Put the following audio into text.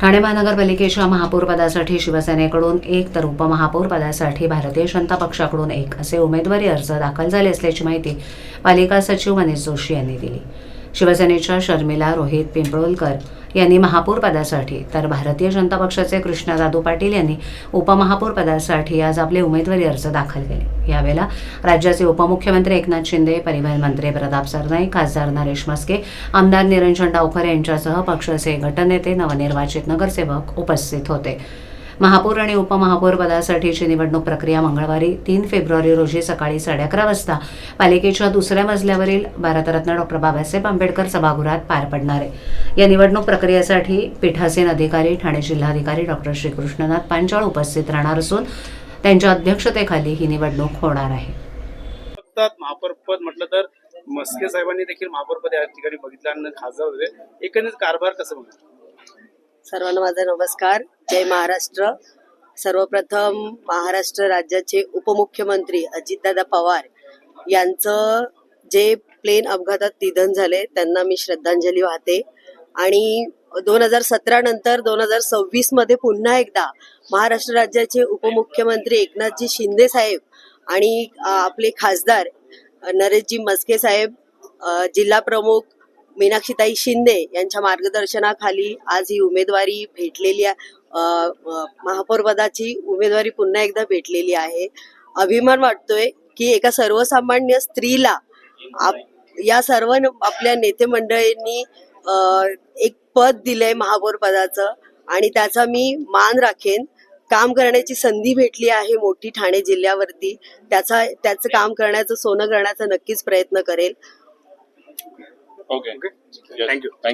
ठाणे महानगरपालिकेच्या महापौर पदासाठी शिवसेनेकडून एक तर उपमहापौरपदासाठी भारतीय जनता पक्षाकडून एक असे उमेदवारी अर्ज दाखल झाले असल्याची माहिती पालिका सचिव मनीष जोशी यांनी दिली. शिवसेनेच्या शर्मिला रोहित पिंपळोलकर यांनी महापौर पदासाठी तर भारतीय जनता पक्षाचे कृष्णा कृष्णदादू पाटील यांनी उपमहापौर पदासाठी आज आपले उमेदवारी अर्ज दाखल केले. यावेळेला राज्याचे उपमुख्यमंत्री एकनाथ शिंदे परिवहन मंत्री प्रताप सरनाईक खासदार नरेश मस्के आमदार निरंजन डावकर यांच्यासह पक्षाचे गटनेते नवनिर्वाचित नगरसेवक उपस्थित होते. महापौर आणि उपमहापौर पदासाठीची निवडणूक प्रक्रिया मंगळवारी तीन फेब्रुवारी रोजी सकाळी साडे अकरा वाजता. पालिकेच्या दुसऱ्या मजल्यावरील भारतरत्न डॉक्टर बाबासाहेब आंबेडकर सभागृहात पार पडणार आहे. या निवडणूक प्रक्रियेसाठी पीठासीन अधिकारी ठाणे जिल्हाधिकारी डॉक्टर श्रीकृष्णनाथ पांचाळ उपस्थित राहणार असून त्यांच्या अध्यक्षतेखाली ही निवडणूक होणार आहे. फक्त महापौर पद म्हटलं तर मस्के साहेबांनी देखील महापौर पद या ठिकाणी बघितलं आणि खासदार होते. एकंदरीत कारभार कसं बघा सर्वांना माझा नमस्कार. जय महाराष्ट्र. सर्वप्रथम महाराष्ट्र राज्याचे उपमुख्यमंत्री अजितदादा पवार यांचं जे प्लेन अपघातात निधन झाले त्यांना मी श्रद्धांजली वाहते. आणि दोन हजार सतरा नंतर दोन हजार सव्वीसमध्ये पुन्हा एकदा महाराष्ट्र राज्याचे उपमुख्यमंत्री एकनाथजी शिंदे साहेब आणि आपले खासदार नरेशजी मस्के साहेब जिल्हा प्रमुख मीनाक्षीताई शिंदे यांच्या मार्गदर्शनाखाली आज ही उमेदवारी भेटलेली आहे. अ, अ, महापौर पदाची उमेदवारी पुन्हा एकदा भेटलेली आहे. अभिमान वाटतोय की एका सर्वसामान्य स्त्रीला आप- या सर्व आपल्या नेते मंडळींनी एक पद दिलंय महापौर पदाचं आणि त्याचा मी मान राखेन. काम करण्याची संधी भेटली आहे मोठी ठाणे जिल्ह्यावरती. त्याचा त्याचं काम करण्याचं सोनं करण्याचा नक्कीच प्रयत्न करेल. Okay. Thank you you.